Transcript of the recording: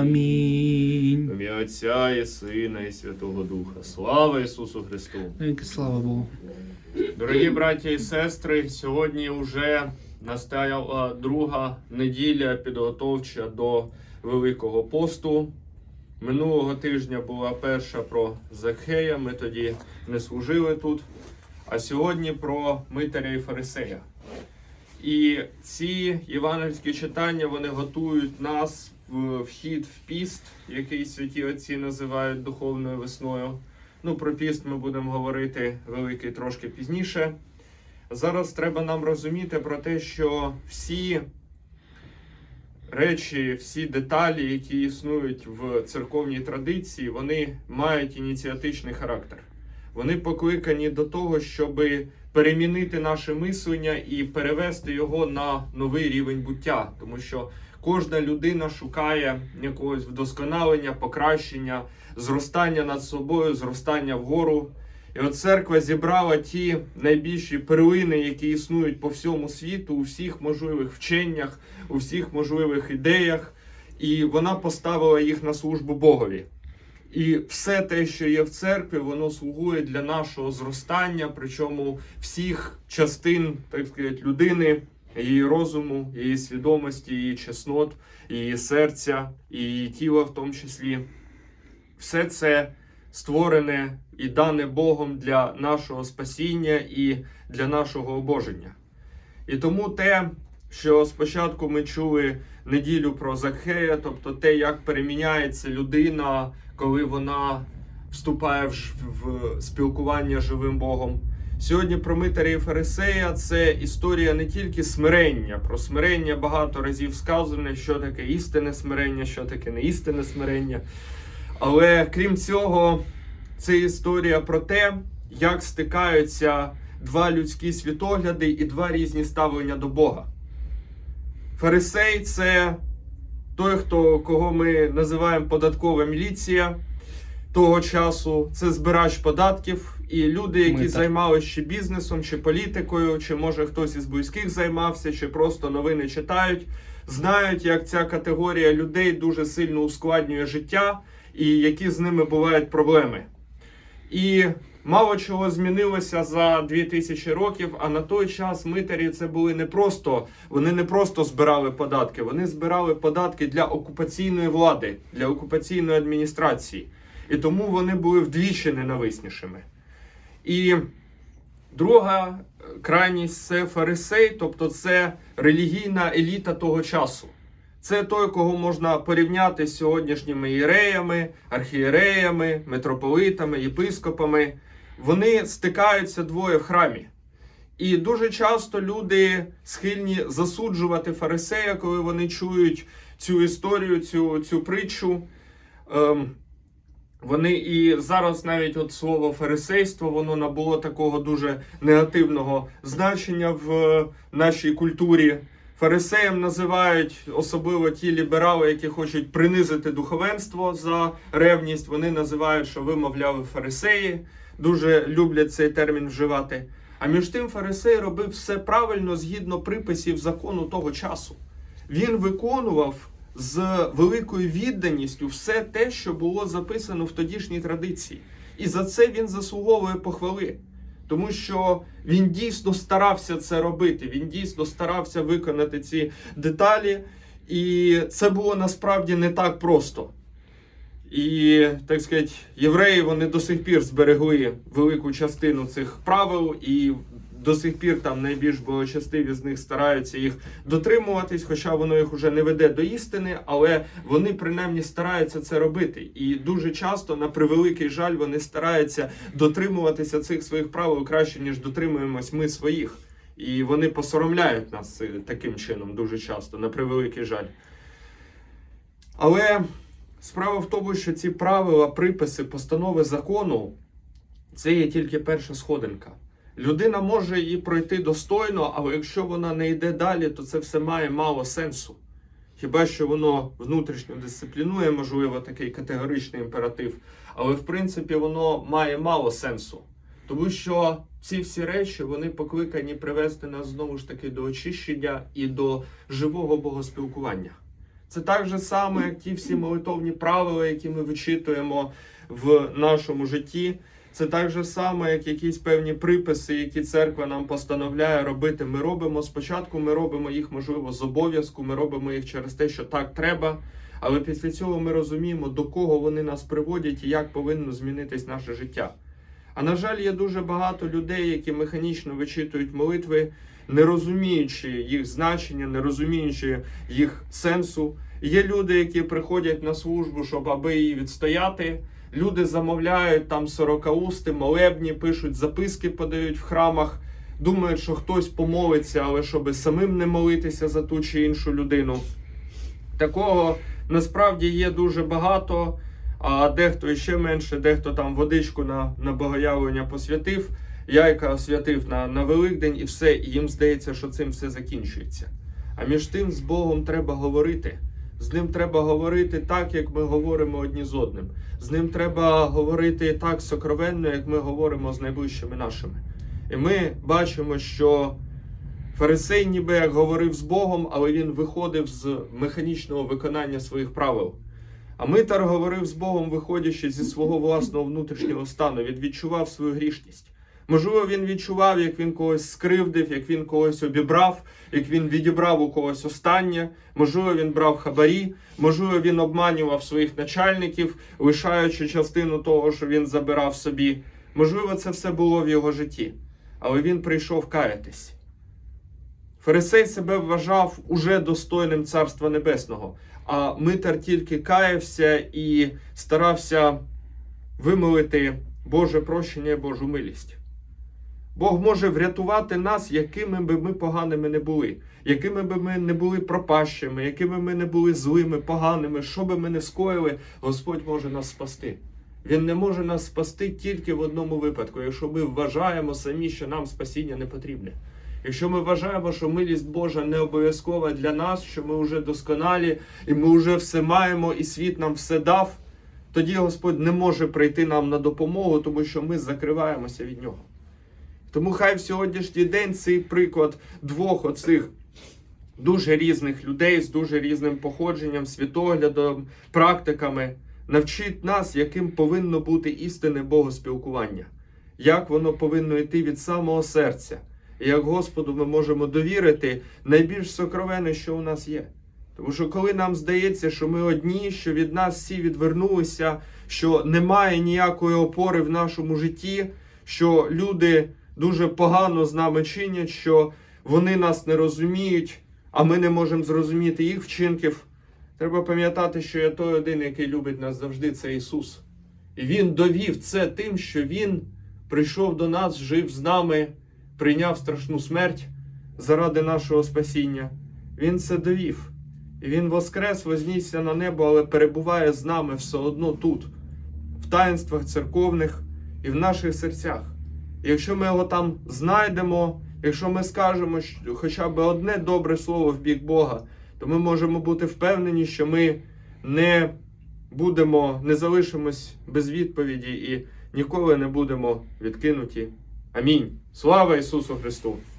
Амінь. Ім'я Отця і Сина, і Святого Духа. Слава Ісусу Христу! Слава Богу. Дорогі браті і сестри, сьогодні вже настала друга неділя підготовча до Великого посту. Минулого тижня була перша про Закхея, ми тоді не служили тут. А сьогодні про Митаря і Фарисея. І ці євангельські читання вони готують нас в вхід в піст, який святі отці називають духовною весною. Ну, про піст ми будемо говорити великий трошки пізніше. Зараз треба нам розуміти про те, що всі речі, всі деталі, які існують в церковній традиції, вони мають ініціатичний характер. Вони покликані до того, щоб перемінити наше мислення і перевести його на новий рівень буття, тому що кожна людина шукає якогось вдосконалення, покращення, зростання над собою, зростання вгору. І от церква зібрала ті найбільші перлини, які існують по всьому світу, у всіх можливих вченнях, у всіх можливих ідеях, і вона поставила їх на службу Богові. І все те, що є в церкві, воно слугує для нашого зростання, причому всіх частин, так сказати, людини, її розуму, її свідомості, її чеснот, її серця, її тіла в тому числі. Все це створене і дане Богом для нашого спасіння і для нашого обоження. І тому те, що спочатку ми чули неділю про Захея, тобто те, як переміняється людина, коли вона вступає в, спілкування живим Богом. Сьогодні про Митаря і Фарисея це історія не тільки смирення. Про смирення багато разів сказано, що таке істинне смирення, що таке неістинне смирення. Але крім цього, це історія про те, як стикаються два людські світогляди і два різні ставлення до Бога. Фарисей це той, хто, кого ми називаємо податкова міліція того часу, це збирач податків, і люди, які займалися чи бізнесом, чи політикою, чи може хтось із близьких займався, чи просто новини читають, знають, як ця категорія людей дуже сильно ускладнює життя і які з ними бувають проблеми. І мало чого змінилося за 2000 років. А на той час митарі це були не просто вони не просто збирали податки, вони збирали податки для окупаційної влади, для окупаційної адміністрації. І тому вони були вдвічі ненависнішими. І друга е, крайність це фарисей, тобто це релігійна еліта того часу. Це той, кого можна порівняти з сьогоднішніми іреями, архієреями, митрополитами, єпископами. Вони стикаються двоє в храмі. І дуже часто люди схильні засуджувати фарисея, коли вони чують цю історію, цю, цю притчу. Ем, вони і зараз навіть от слово фарисейство воно набуло такого дуже негативного значення в е, нашій культурі. Фарисеєм називають особливо ті ліберали, які хочуть принизити духовенство за ревність. Вони називають, що ви, мовляв, фарисеї. Дуже люблять цей термін вживати. А між тим фарисей робив все правильно згідно приписів закону того часу. Він виконував з великою відданістю все те, що було записано в тодішній традиції. І за це він заслуговує похвали. Тому що він дійсно старався це робити, він дійсно старався виконати ці деталі, і це було насправді не так просто. І, так сказати, євреї вони до сих пір зберегли велику частину цих правил, і до сих пір там найбільш благочестиві з них стараються їх дотримуватись, хоча воно їх уже не веде до істини, але вони принаймні стараються це робити. І дуже часто, на превеликий жаль, вони стараються дотримуватися цих своїх правил краще, ніж дотримуємось ми своїх. І вони посоромляють нас е, таким чином дуже часто, на превеликий жаль. Але справа в тому, що ці правила, приписи, постанови закону це є тільки перша сходинка. Людина може її пройти достойно, але якщо вона не йде далі, то це все має мало сенсу. Хіба що воно внутрішньо дисциплінує, можливо, такий категоричний імператив, але в принципі воно має мало сенсу. Тому що ці всі речі вони покликані привести нас знову ж таки до очищення і до живого богоспілкування. Це так же само, як ті всі молитовні правила, які ми вичитуємо в нашому житті. Це так же само, як якісь певні приписи, які церква нам постановляє робити. Ми робимо спочатку, ми робимо їх, можливо, з обов'язку, ми робимо їх через те, що так треба. Але після цього ми розуміємо, до кого вони нас приводять і як повинно змінитись наше життя. А на жаль, є дуже багато людей, які механічно вичитують молитви, не розуміючи їх значення, не розуміючи їх сенсу. Є люди, які приходять на службу, щоб аби її відстояти. Люди замовляють там сорокаусти, молебні, пишуть записки, подають в храмах, думають, що хтось помолиться, але щоб самим не молитися за ту чи іншу людину. Такого насправді є дуже багато, а дехто іще менше, дехто там водичку на, на богоявлення посвятив, яйка освятив на, на Великдень і все, і їм здається, що цим все закінчується. А між тим з Богом треба говорити. З ним треба говорити так, як ми говоримо одні з одним. З ним треба говорити так сокровенно, як ми говоримо з найближчими нашими. І ми бачимо, що Фарисей ніби як говорив з Богом, але він виходив з механічного виконання своїх правил. А Митар говорив з Богом, виходячи зі свого власного внутрішнього стану, він відчував свою грішність. Можливо, він відчував, як він когось скривдив, як він когось обібрав, як він відібрав у когось останнє. Можливо, він брав хабарі, можливо, він обманював своїх начальників, лишаючи частину того, що він забирав собі. Можливо, це все було в його житті. Але він прийшов каятись. Фарисей себе вважав уже достойним Царства Небесного, а Митар тільки каявся і старався вимолити Боже прощення Божу милість. Бог може врятувати нас, якими би ми поганими не були, якими би ми не були пропащими, якими ми не були злими, поганими, що би ми не скоїли, Господь може нас спасти. Він не може нас спасти тільки в одному випадку, якщо ми вважаємо самі, що нам спасіння не потрібне. Якщо ми вважаємо, що милість Божа не обов'язкова для нас, що ми вже досконалі і ми вже все маємо, і світ нам все дав, тоді Господь не може прийти нам на допомогу, тому що ми закриваємося від нього. Тому хай в сьогоднішній день цей приклад двох оцих дуже різних людей з дуже різним походженням, світоглядом, практиками навчить нас, яким повинно бути істинне богоспілкування, як воно повинно йти від самого серця. І як Господу ми можемо довірити найбільш сокровенне, що у нас є. Тому що коли нам здається, що ми одні, що від нас всі відвернулися, що немає ніякої опори в нашому житті, що люди дуже погано з нами чинять, що вони нас не розуміють, а ми не можемо зрозуміти їх вчинків. Треба пам'ятати, що є той один, який любить нас завжди, це Ісус. І Він довів це тим, що Він прийшов до нас, жив з нами, прийняв страшну смерть заради нашого спасіння. Він це довів. І Він воскрес, вознісся на небо, але перебуває з нами все одно тут, в таїнствах церковних і в наших серцях. Якщо ми його там знайдемо, якщо ми скажемо хоча б одне добре слово в бік Бога, то ми можемо бути впевнені, що ми не будемо, не залишимось без відповіді і ніколи не будемо відкинуті. Амінь. Слава Ісусу Христу!